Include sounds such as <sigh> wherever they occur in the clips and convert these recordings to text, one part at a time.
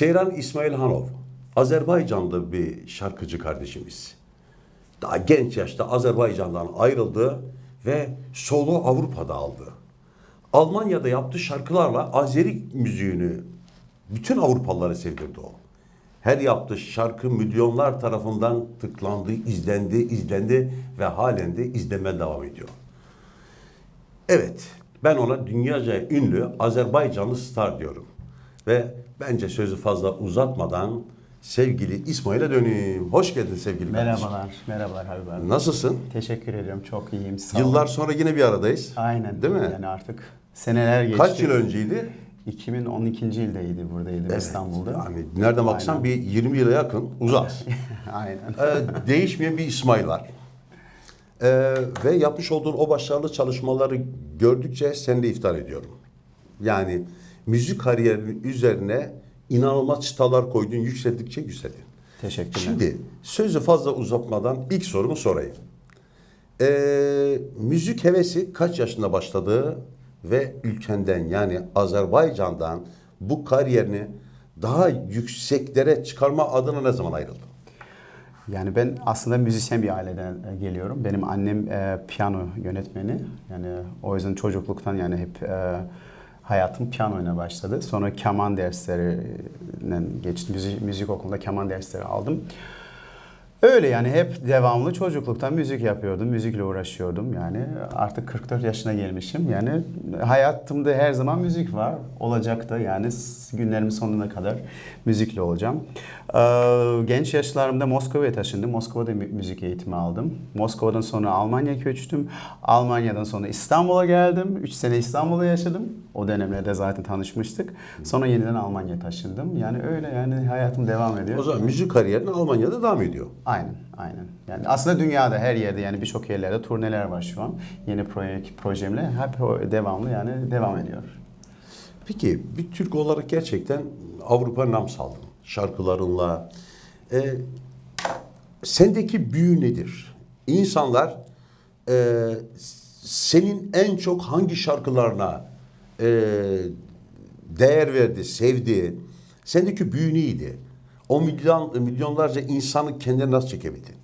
Seyran İsmail Hanov, Azerbaycanlı bir şarkıcı kardeşimiz. Daha genç yaşta Azerbaycan'dan ayrıldı ve solo Avrupa'da aldı. Almanya'da yaptığı şarkılarla Azeri müziğini bütün Avrupalılara sevdirdi o. Her yaptığı şarkı milyonlar tarafından tıklandı, izlendi, izlendi ve halen de izlenmeye devam ediyor. Evet, ben ona dünyaca ünlü Azerbaycanlı star diyorum. Ve bence sözü fazla uzatmadan sevgili İsmail'e döneyim. Hoş geldin sevgili kardeşim. Merhabalar, merhabalar Habib abi. Nasılsın? Teşekkür ediyorum, çok iyiyim. Sağ olun. Yıllar sonra yine bir aradayız. Aynen. Değil mi? Yani artık seneler geçti. Kaç yıl önceydi? 2012. yıldaydı buradaydım İstanbul'da. Yani nereden baksan Aynen. bir 20 yıla yakın uzak. <laughs> Aynen. Ee, değişmeyen bir İsmail var. Ee, ve yapmış olduğun o başarılı çalışmaları gördükçe seni de iftar ediyorum. Yani müzik kariyerinin üzerine inanılmaz çıtalar koydun, yükseldikçe yükseldin. Teşekkürler. Şimdi sözü fazla uzatmadan ilk sorumu sorayım. Ee, müzik hevesi kaç yaşında başladı ve ülkenden yani Azerbaycan'dan bu kariyerini daha yükseklere çıkarma adına ne zaman ayrıldın? Yani ben aslında müzisyen bir aileden e, geliyorum. Benim annem e, piyano yönetmeni. Yani o yüzden çocukluktan yani hep e, hayatım piyanoyla başladı. Sonra keman derslerinden geçtim. Müzik, müzik okulunda keman dersleri aldım. Öyle yani hep devamlı çocukluktan müzik yapıyordum, müzikle uğraşıyordum yani artık 44 yaşına gelmişim yani hayatımda her zaman müzik var, olacak da yani günlerimin sonuna kadar müzikle olacağım. Ee, genç yaşlarımda Moskova'ya taşındım, Moskova'da mü- müzik eğitimi aldım. Moskova'dan sonra Almanya'ya göçtüm, Almanya'dan sonra İstanbul'a geldim, 3 sene İstanbul'da yaşadım. O dönemlerde zaten tanışmıştık. Sonra yeniden Almanya'ya taşındım. Yani öyle yani hayatım devam ediyor. O zaman müzik kariyerin Almanya'da devam ediyor. Aynen, aynen. Yani aslında dünyada her yerde yani birçok yerlerde turneler var şu an. Yeni proje, projemle hep devamlı yani devam ediyor. Peki bir Türk olarak gerçekten Avrupa nam saldın şarkılarınla. Ee, sendeki büyü nedir? İnsanlar e, senin en çok hangi şarkılarına e, değer verdi, sevdi? Sendeki büyü? O milyon milyonlarca insanı kendine nasıl çekebildin?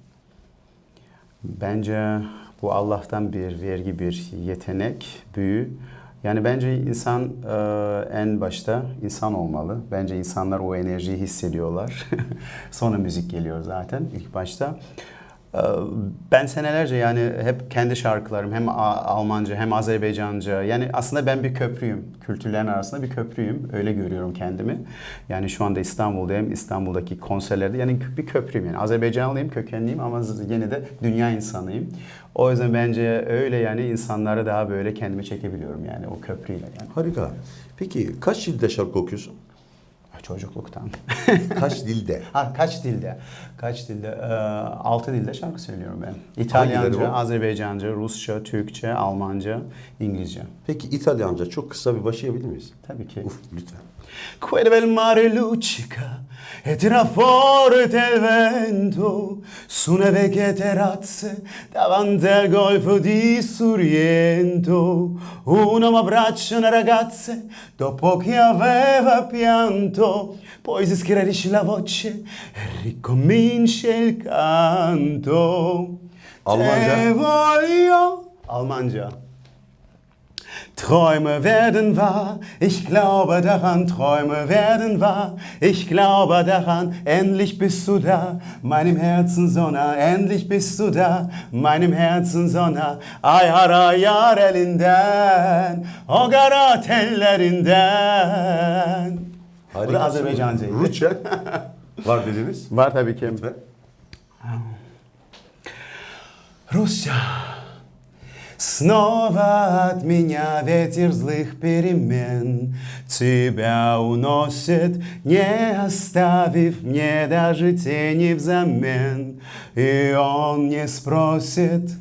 Bence bu Allah'tan bir vergi, bir yetenek, büyü. Yani bence insan e, en başta insan olmalı. Bence insanlar o enerjiyi hissediyorlar. <laughs> Sonra müzik geliyor zaten ilk başta. E, Ben senelerce yani hep kendi şarkılarım hem Almanca hem Azerbaycanca yani aslında ben bir köprüyüm. Kültürlerin arasında bir köprüyüm. Öyle görüyorum kendimi. Yani şu anda İstanbul'dayım. İstanbul'daki konserlerde yani bir köprüyüm yani. Azerbaycanlıyım, kökenliyim ama yine de dünya insanıyım. O yüzden bence öyle yani insanları daha böyle kendime çekebiliyorum yani o köprüyle yani. Harika. Peki kaç dilde şarkı okuyorsun? Çocukluktan. <laughs> Kaç dilde? ha kaç dilde? Kaç dilde? Ee, altı dilde şarkı söylüyorum ben. İtalyanca? Azerbaycanca, Rusça, Türkçe, Almanca, İngilizce. Peki İtalyanca çok kısa bir başlayabilir miyiz? Tabii ki. Uf lütfen. Quel bel mare luccica e tira forte il vento su una vecchia terrazze davanti al golfo di Sorrento. Un uomo abbraccia una ragazza dopo che aveva pianto. Poi si schiarisce la voce e ricomincia il canto. Almanca? Te voglio. Almanca. Träume werden wahr, ich glaube daran, Träume werden wahr, ich glaube daran, endlich bist du da, meinem Herzen so nah, endlich bist du da, meinem Herzen so nah, ay hara yar elinden, o gara tellerinden. Bu da. Azerbaycancaydı. Rusça <laughs> var dediniz. Var tabii ki. Lütfen. Russia. Снова от меня ветер злых перемен Тебя уносит, не оставив мне даже тени взамен И он не спросит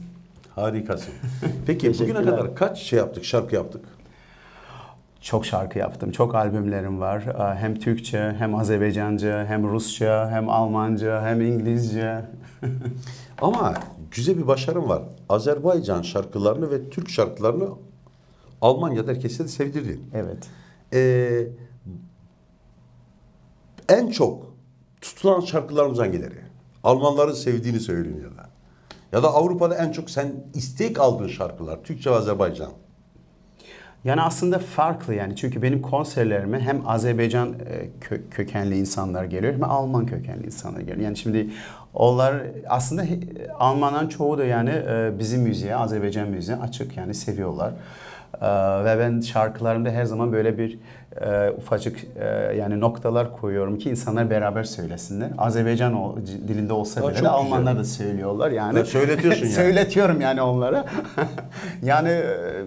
Harikasın. <laughs> Peki bugüne Teşekkürler. kadar kaç şey yaptık, şarkı yaptık? Çok şarkı yaptım, çok albümlerim var. Ee, Hem Türkçe, hem Azerbaycanca, hem Rusça, hem Almanca, hem İngilizce. <laughs> Ama güzel bir başarım var. Azerbaycan şarkılarını ve Türk şarkılarını Almanya'da herkese de sevdirdin. Evet. Ee, En çok tutulan şarkılarımız hangileri? Almanların sevdiğini söyleyeyim ya da. Ya da Avrupa'da en çok sen istek aldığın şarkılar. Türkçe ve Azerbaycan. Yani aslında farklı yani çünkü benim konserlerime hem Azerbaycan e, kö- kökenli insanlar geliyor hem Alman kökenli insanlar geliyor. Yani şimdi onlar aslında Almanların çoğu da yani e, bizim müziğe, Azerbaycan müziğe açık yani seviyorlar. E, Ve ben şarkılarımda her zaman böyle bir e, ufacık e, yani noktalar koyuyorum ki insanlar beraber söylesinler. Azerbaycan o, dilinde olsa Aa, bile de güzel. Almanlar da söylüyorlar yani. Ha, söyletiyorsun <laughs> yani. Söyletiyorum yani onlara. <laughs> yani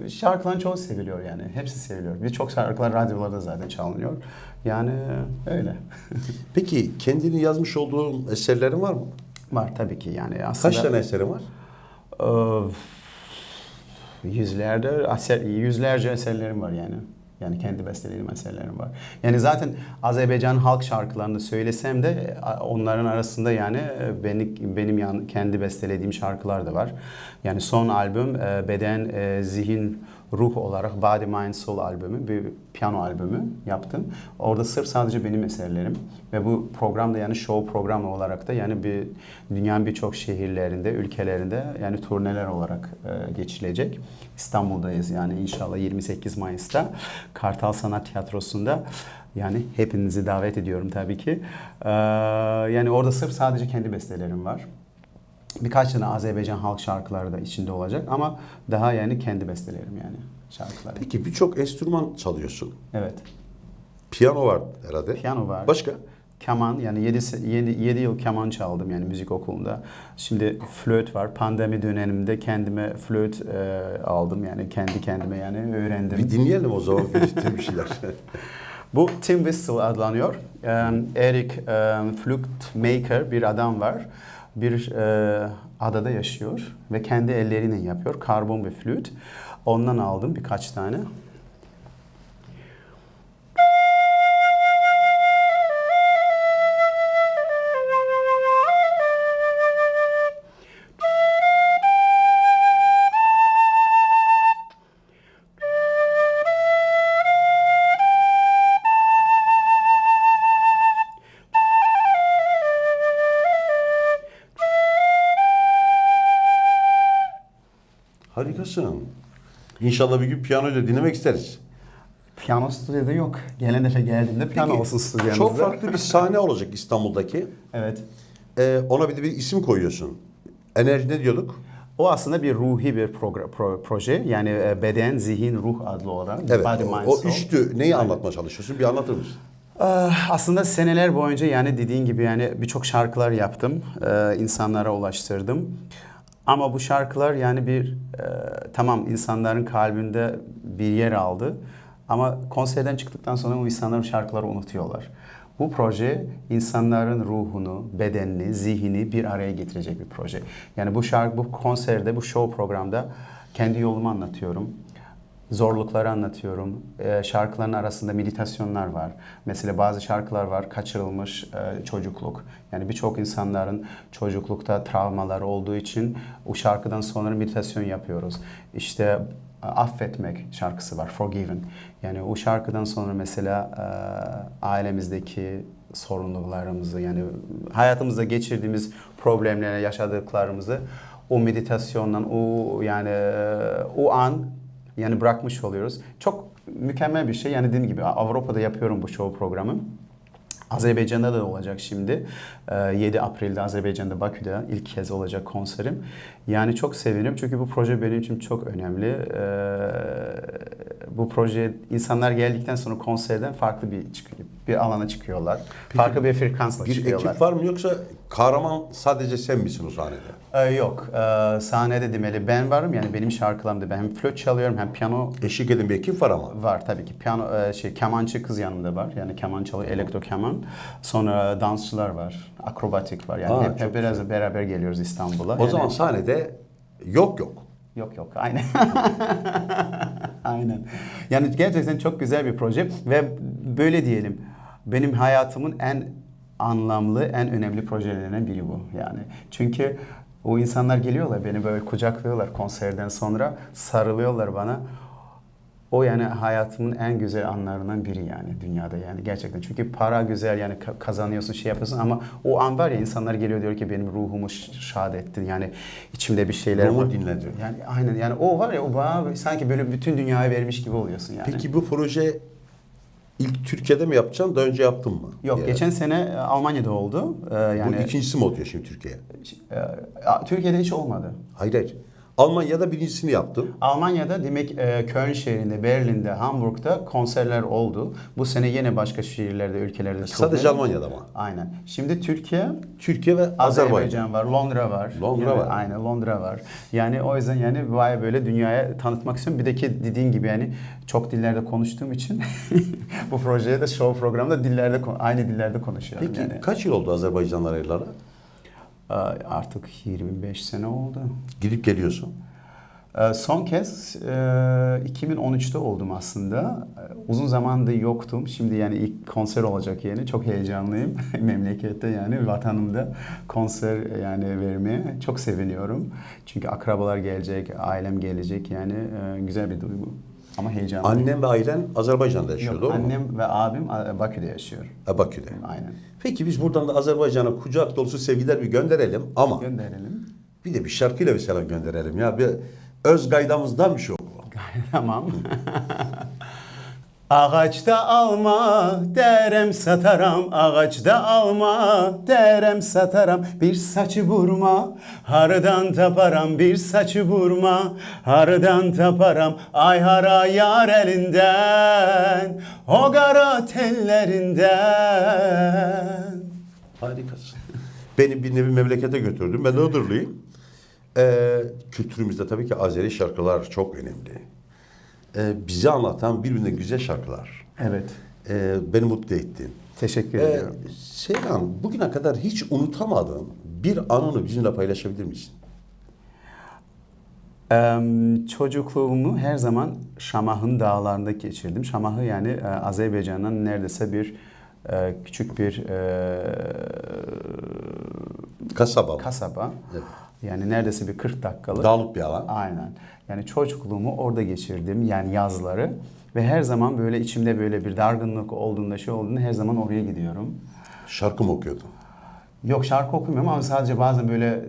e, şarkıların çoğu seviliyor yani. Hepsi seviliyor. Birçok şarkılar radyolarda zaten çalınıyor. Yani e, öyle. <laughs> Peki kendini yazmış olduğun eserlerin var mı? var tabii ki yani aslında. Kaç tane eserin var? e, yüzlerce, eser, yüzlerce eserlerim var yani. Yani kendi bestelediğim eserlerim var. Yani zaten Azerbaycan halk şarkılarını söylesem de onların arasında yani e, benim, benim yan, kendi bestelediğim şarkılar da var. Yani son albüm e, Beden, e, Zihin, Ruh olarak Body, Mind, Soul albümü, bir piyano albümü yaptım. Orada sırf sadece benim eserlerim ve bu programda yani show programı olarak da yani bir dünyanın birçok şehirlerinde, ülkelerinde yani turneler olarak e, geçilecek. İstanbul'dayız yani inşallah 28 Mayıs'ta Kartal Sanat Tiyatrosu'nda yani hepinizi davet ediyorum tabii ki. Ee, yani orada sırf sadece kendi bestelerim var. Birkaç tane Azerbaycan halk şarkıları da içinde olacak ama daha yani kendi bestelerim yani şarkıları. Peki birçok enstrüman çalıyorsun. Evet. Piyano var herhalde. Piyano var. Başka? Keman yani 7, 7, 7 yıl keman çaldım yani müzik okulunda. Şimdi flöt var. Pandemi döneminde kendime flöt e, aldım yani kendi kendime yani öğrendim. Bir dinleyelim o zaman bir, şeyler. <laughs> Bu Tim Whistle adlanıyor. Ee, Eric e, Flutmaker bir adam var. Bir e, adada yaşıyor ve kendi elleriyle yapıyor. Karbon bir flüt. Ondan aldım birkaç tane. Harikasın. İnşallah bir gün piyanoyla dinlemek isteriz. Piyano stüdyoda yok. Gelen defa geldiğimde piyano Peki, olsun stüdyomuzda. Çok farklı bir sahne olacak İstanbul'daki. Evet. Ee, ona bir de bir isim koyuyorsun. Enerji ne diyorduk? O aslında bir ruhi bir pro- proje. Yani e, beden, zihin, ruh adlı olarak. Evet. Body, o, mind, o soul. üçlü neyi anlatmaya çalışıyorsun? Bir anlatır mısın? Ah, Aslında seneler boyunca yani dediğin gibi yani birçok şarkılar yaptım. Ee, insanlara ulaştırdım. Ama bu şarkılar yani bir e, tamam insanların kalbinde bir yer aldı. Ama konserden çıktıktan sonra o insanlar şarkıları unutuyorlar. Bu proje insanların ruhunu, bedenini, zihnini bir araya getirecek bir proje. Yani bu şarkı, bu konserde, bu show programda kendi yolumu anlatıyorum zorlukları anlatıyorum. Ee, şarkıların arasında meditasyonlar var. Mesela bazı şarkılar var kaçırılmış e, çocukluk. Yani birçok insanların çocuklukta travmaları olduğu için o şarkıdan sonra meditasyon yapıyoruz. İşte e, affetmek şarkısı var, Forgiven. Yani o şarkıdan sonra mesela e, ailemizdeki sorumluluklarımızı yani hayatımızda geçirdiğimiz problemleri, yaşadıklarımızı o meditasyondan, o yani e, o an yani bırakmış oluyoruz. Çok mükemmel bir şey. Yani dediğim gibi Avrupa'da yapıyorum bu show programı. Azerbaycan'da da olacak şimdi. Ee, 7 April'de Azerbaycan'da Bakü'de ilk kez olacak konserim. Yani çok sevinirim çünkü bu proje benim için çok önemli. Ee, bu proje insanlar geldikten sonra konserden farklı bir çıkıyor, bir alana çıkıyorlar. farklı bir frekansla Bir çıkıyorlar. ekip var mı yoksa kahraman sadece sen misin o sahnede? Ee, yok. Ee, sahnede demeli ben varım. Yani benim şarkılarımda ben hem flöt çalıyorum hem piyano Eşlik eden bir ekip var ama. Var tabii ki. Piyano e, şey kemançı kız yanımda var. Yani keman çalıyor, elektro keman. Sonra dansçılar var, akrobatik var. Yani Aa, hep, hep biraz beraber geliyoruz İstanbul'a. O Yani- zaman sahnede yok yok. Yok yok aynen. <laughs> aynen. Yani gerçekten çok güzel bir proje ve böyle diyelim benim hayatımın en anlamlı, en önemli projelerinden biri bu yani. Çünkü o insanlar geliyorlar beni böyle kucaklıyorlar konserden sonra sarılıyorlar bana. O yani hayatımın en güzel anlarından biri yani dünyada yani gerçekten. Çünkü para güzel yani ka- kazanıyorsun şey yapıyorsun ama o an var ya insanlar geliyor diyor ki benim ruhumu şad ettin yani içimde bir şeyler Ruhumu var. Yani aynen yani o var ya o bana sanki böyle bütün dünyayı vermiş gibi oluyorsun yani. Peki bu proje ilk Türkiye'de mi yapacaksın? Daha önce yaptın mı? Yok Ya. geçen sene e, Almanya'da oldu. Ee, yani Bu ikincisi mi oluyor şimdi Türkiye? e, Türkiye'de hiç olmadı. Hayır hayır. Almanya'da birincisini yaptın. Almanya'da demek e, Köln şehrinde, Berlin'de, Hamburg'da konserler oldu. Bu sene yine başka şehirlerde, ülkelerde Sadece çok- Almanya'da mı? Aynen. Şimdi Türkiye, Türkiye ve Azerbaycan. Azerbaycan var, Londra var. Londra Yani var. Aynen Londra var. Yani o yüzden yani baya böyle dünyaya tanıtmak istiyorum. Bir de ki dediğin gibi yani çok dillerde konuştuğum için <laughs> bu projeye de show programda dillerde aynı dillerde konuşuyorum Peki yani. kaç yıl oldu Azerbaycanlar ayrılalı? Ee, Artık 25 sene oldu. Gidip geliyorsun. Ee, Son kez e, 2013'te oldum aslında. Ee, Uzun zamandır yoktum. Şimdi yani ilk konser olacak yani. Çok heyecanlıyım. <laughs> Memlekette yani vatanımda konser yani vermeye çok seviniyorum. Çünkü akrabalar gelecek, ailem gelecek yani e, güzel bir duygu. Ama heyecanlıyım. Annen ve ailen Azerbaycan'da yaşıyor Yok, doğru mu? annem ve abim Bakü'de yaşıyor. Ha, Bakü'de. Aynen. Peki biz buradan da Azerbaycan'a kucak dolusu sevgiler bir gönderelim ama Gönderelim. bir de bir şarkıyla bir selam gönderelim ya. Bir öz gaydamızdan bir şey oku. <laughs> tamam. <laughs> Ağaçta alma derem sataram Ağaçta alma derem sataram Bir saçı vurma hardan taparam Bir saçı vurma hardan taparam Ay hara yar elinden O kara tellerinden Harikasın. Beni bir nevi memlekete götürdün. Ben de Iğdırlıyım. Ee, kültürümüzde tabii ki Azeri şarkılar çok önemli. Ee, bizi anlatan birbirine güzel şarkılar. Evet Ee, beni mutlu ettin. teşekkür Ee, ediyorum Seyran, bugüne kadar hiç unutamadığın bir anını bizimle paylaşabilir misin? Em, Çocukluğumu her zaman Şamah'ın dağlarında geçirdim. Şamah'ı yani e, Azerbaycan'ın neredeyse bir e, küçük bir e, Kasaba. kasaba. Evet. Yani neredeyse bir 40 dakikalık. Dağlık bir alan. Aynen. Yani çocukluğumu orada geçirdim. Yani yazları. Ve her zaman böyle içimde böyle bir dargınlık olduğunda şey olduğunda her zaman oraya gidiyorum. Şarkı mı okuyordun? Yok şarkı okumuyorum ama sadece bazen böyle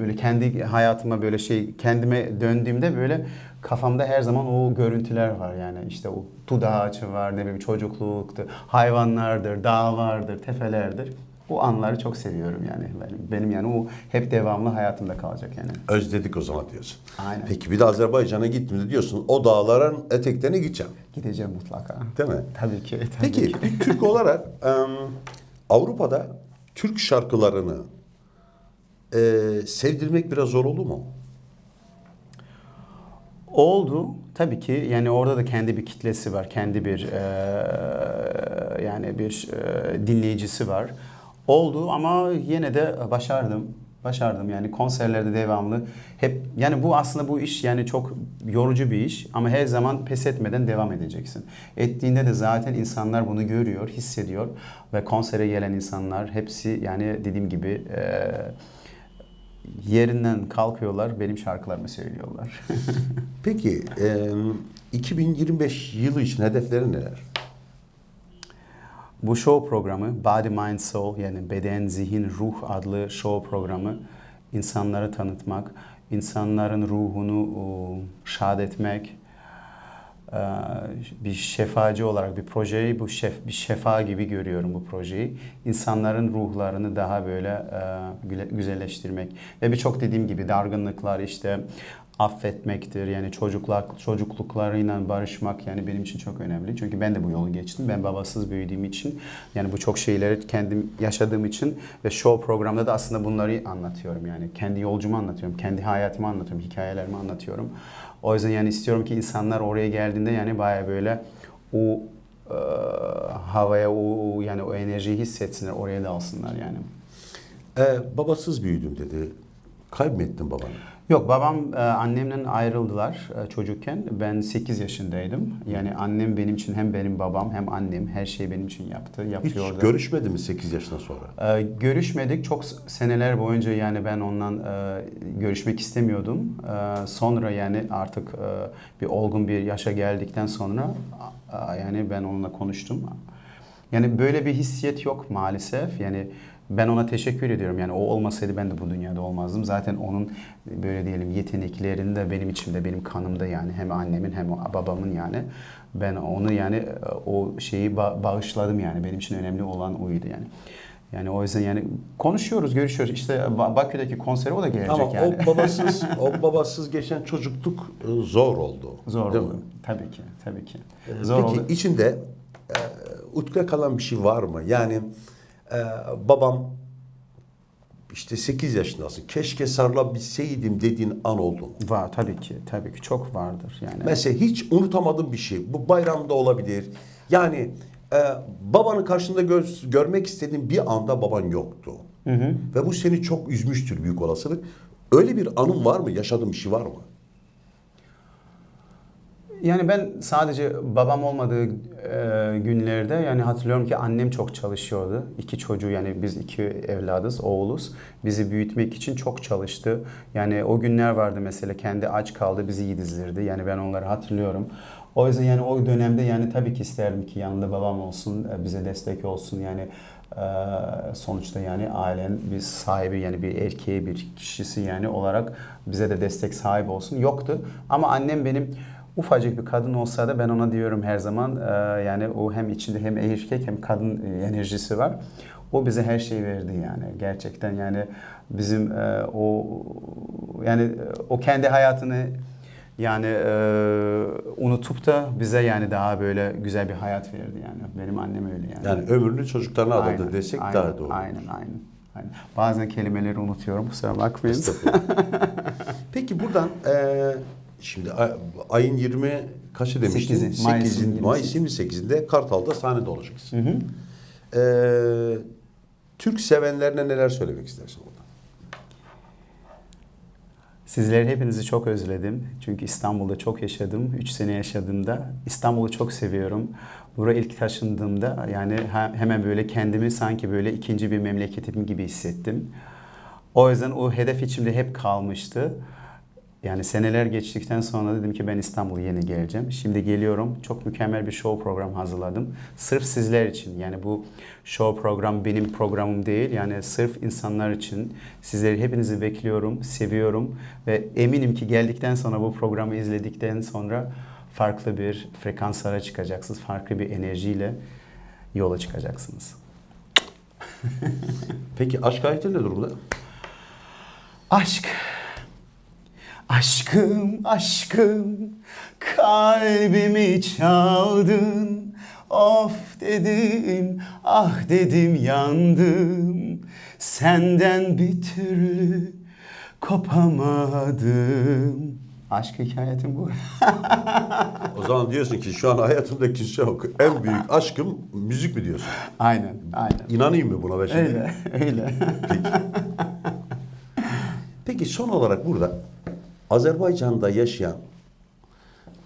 böyle kendi hayatıma böyle şey kendime döndüğümde böyle kafamda her zaman o görüntüler var yani işte o tuda ağacı var ne bileyim çocukluktu hayvanlardır dağlardır tepelerdir o anları çok seviyorum yani benim, yani o hep devamlı hayatımda kalacak yani. Özledik o zaman diyorsun. Aynen. Peki bir de Azerbaycan'a gittiğimde diyorsun o dağların eteklerine gideceğim. Gideceğim mutlaka. Değil mi? Tabii ki. Tabii Peki ki. bir Türk <laughs> olarak Avrupa'da Türk şarkılarını e, sevdirmek biraz zor oldu mu? Oldu tabii ki yani orada da kendi bir kitlesi var, kendi bir eee, yani bir eee, dinleyicisi var. Oldu ama yine de başardım. Başardım yani konserlerde devamlı hep yani bu aslında bu iş yani çok yorucu bir iş ama her zaman pes etmeden devam edeceksin. Ettiğinde de zaten insanlar bunu görüyor, hissediyor ve konsere gelen insanlar hepsi yani dediğim gibi eee, yerinden kalkıyorlar benim şarkılarımı söylüyorlar. <laughs> Peki em, 2025 yılı için hedeflerin neler? Bu show programı Body Mind Soul yani beden, zihin, ruh adlı show programı insanları tanıtmak, insanların ruhunu o, şad etmek, e, bir şefacı olarak bir projeyi bu şef bir şefa gibi görüyorum bu projeyi. İnsanların ruhlarını daha böyle e, güzelleştirmek ve birçok dediğim gibi dargınlıklar işte affetmektir. Yani çocuklar çocukluklarıyla barışmak yani benim için çok önemli. Çünkü ben de bu yolu geçtim. Ben babasız büyüdüğüm için yani bu çok şeyleri kendim yaşadığım için ve show programda da aslında bunları anlatıyorum. Yani kendi yolcumu anlatıyorum. Kendi hayatımı anlatıyorum. Hikayelerimi anlatıyorum. O yüzden yani istiyorum ki insanlar oraya geldiğinde yani baya böyle o e, havaya o yani o enerjiyi hissetsinler oraya da alsınlar yani. Ee, babasız büyüdüm dedi. Kaybettin babanı. Yok babam e, annemle ayrıldılar e, çocukken. Ben 8 yaşındaydım. Yani annem benim için hem benim babam hem annem her şeyi benim için yaptı, Hiç yapıyordu. görüşmedi mi 8 yaşından sonra? E, görüşmedik çok seneler boyunca yani ben ondan görüşmek istemiyordum. Sonra yani artık bir olgun bir yaşa geldikten sonra yani ben onunla konuştum. Yani böyle bir hissiyet yok maalesef. Yani ben ona teşekkür ediyorum. Yani o olmasaydı ben de bu dünyada olmazdım. Zaten onun böyle diyelim yeteneklerini de benim içimde, benim kanımda yani hem annemin hem babamın yani. Ben onu yani e, o şeyi ba- bağışladım yani. Benim için önemli olan oydu yani. Yani o yüzden yani konuşuyoruz, görüşüyoruz. İşte Ba- Bakü'deki konsere o da gelecek Ama yani. o babasız o babasız geçen çocukluk e, zor oldu. Zor değil oldu. mi? Tabii ki, tabii ki. Ee, Zor Peki oldu. içinde e, ukde kalan bir şey var mı? Yani e, babam işte 8 yaşındasın. Keşke sarılabilseydim dediğin an oldu mu? Var tabii ki, tabii ki çok vardır yani. Mesela hiç unutamadığın bir şey. Bu bayramda olabilir. Yani e, babanı karşında gö- görmek istediğin bir anda baban yoktu. Ve bu seni çok üzmüştür büyük olasılık. Öyle bir anın var mı? Yaşadığın bir şey var mı? Yani ben sadece babam olmadığı e, günlerde yani hatırlıyorum ki annem çok çalışıyordu. İki çocuğu yani biz iki evladız, oğluz. Bizi büyütmek için çok çalıştı. Yani o günler vardı mesela kendi aç kaldı bizi yedizdirdi. Yani ben onları hatırlıyorum. O yüzden yani o dönemde yani tabii ki isterdim ki yanında babam olsun, e, bize destek olsun. Yani e, sonuçta yani ailen bir sahibi yani bir erkeği bir kişisi yani olarak bize de destek sahibi olsun. Yoktu ama annem benim ufacık bir kadın olsa da ben ona diyorum her zaman e, yani o hem içinde hem erkek hem kadın e, enerjisi var. O bize her şeyi verdi yani gerçekten yani bizim e, o yani e, o kendi hayatını yani e, unutup da bize yani daha böyle güzel bir hayat verdi yani. Benim annem öyle yani. Yani ömrünü çocuklarına adadı Aynen, desek aynen, daha doğru. Aynen aynen. aynen. Bazen kelimeleri unutuyorum kusura bakmayın. <laughs> Peki buradan eee, şimdi ay- ayın 20 kaçı demiştin? Sekizi, Mayıs'ın 8'in Mayıs 28'inde Kartal'da sahnede olacaksın. Eee, Türk sevenlerine neler söylemek istersin burada? Sizleri hepinizi çok özledim. Çünkü İstanbul'da çok yaşadım. 3 sene yaşadığımda. İstanbul'u çok seviyorum. Buraya ilk taşındığımda yani he- hemen böyle kendimi sanki böyle ikinci bir memleketim gibi hissettim. O yüzden o hedef içimde hep kalmıştı. Yani seneler geçtikten sonra dedim ki ben İstanbul'a yeni geleceğim. Şimdi geliyorum. Çok mükemmel bir show program hazırladım. Sırf sizler için. Yani bu show program benim programım değil. Yani sırf insanlar için. Sizleri hepinizi bekliyorum, seviyorum ve eminim ki geldikten sonra bu programı izledikten sonra farklı bir frekanslara çıkacaksınız. Farklı bir enerjiyle yola çıkacaksınız. Peki aşk hayatı ne durumda? Aşk. Aşkım, aşkım, kalbimi çaldın. Of dedim, ah dedim yandım. Senden bir türlü kopamadım. Aşk hikayetim bu. O zaman diyorsun ki şu an hayatımda kimse yok. En büyük aşkım müzik mi diyorsun? aynen, aynen. İnanayım mı buna ben şimdi? Öyle, öyle. Peki son olarak burada Azerbaycan'da yaşayan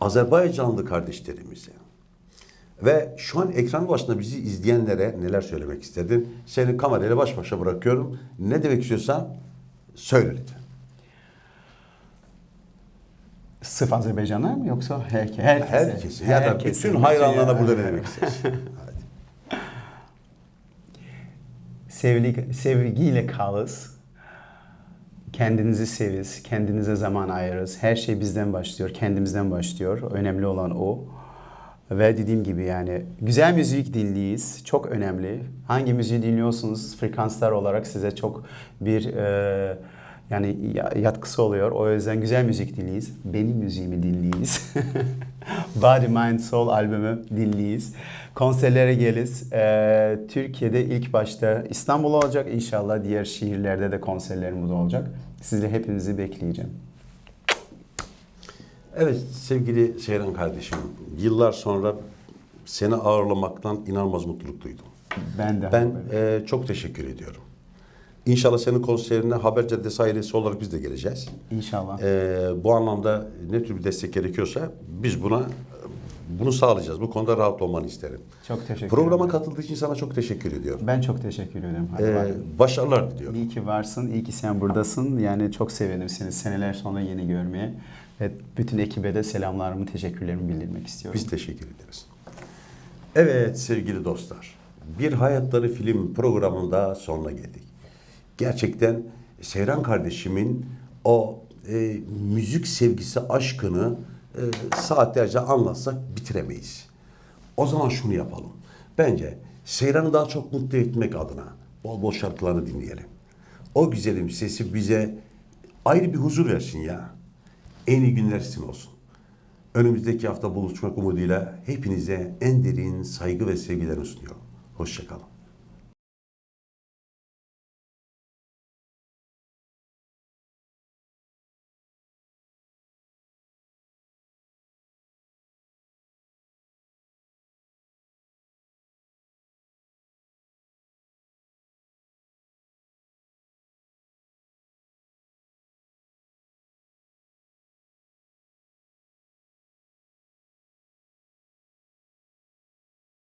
Azerbaycanlı kardeşlerimize ve şu an ekran başında bizi izleyenlere neler söylemek istedin? Seni kamerayla baş başa bırakıyorum. Ne demek istiyorsan söyle lütfen. Sırf Azerbaycanlar mı yoksa herke, herkese? Herkese ya da Herkese, bütün hayranlarına burada ne demek istersin? <laughs> Hadi. Sevgi, sevgiyle kalız. Kendinizi seviz, kendinize zaman ayırırız. Her şey bizden başlıyor, kendimizden başlıyor. Önemli olan o. Ve dediğim gibi yani güzel müzik dinleyiz. Çok önemli. Hangi müziği dinliyorsunuz frekanslar olarak size çok bir e, yani ya- yatkısı oluyor. O yüzden güzel müzik dinleyiz. Benim müziğimi dinleyiz. <laughs> Body, Mind, Soul albümü dinleyiz. Konserlere geliz. Ee, Türkiye'de ilk başta İstanbul olacak. İnşallah diğer şehirlerde de konserlerimiz olacak. Sizi hepinizi bekleyeceğim. Evet sevgili Seyran kardeşim, yıllar sonra seni ağırlamaktan inanılmaz mutluluk duydum. Ben de. Ben e, çok teşekkür ediyorum. İnşallah senin konserine Haber Caddesi ailesi olarak biz de geleceğiz. İnşallah. Ee, bu anlamda ne tür bir destek gerekiyorsa biz buna bunu sağlayacağız. Bu konuda rahat olmanı isterim. Çok teşekkür Programa ederim. katıldığı için sana çok teşekkür ediyorum. Ben çok teşekkür ederim. Hadi Ee, başarılar diliyorum. İyi ki varsın, iyi ki sen buradasın. Yani çok sevindim seni seneler sonra yeni görmeye. Ve bütün ekibe de selamlarımı, teşekkürlerimi bildirmek istiyorum. Biz teşekkür ederiz. Evet sevgili dostlar. Bir Hayatları Film programında sonuna geldik. Gerçekten Seyran kardeşimin o e, müzik sevgisi, aşkını e, saatlerce anlatsak bitiremeyiz. O zaman şunu yapalım. Bence Seyran'ı daha çok mutlu etmek adına bol bol şarkılarını dinleyelim. O güzelim sesi bize ayrı bir huzur versin ya. En iyi günler sizin olsun. Önümüzdeki hafta buluşmak umuduyla hepinize en derin saygı ve sevgilerimi sunuyorum. Hoşçakalın.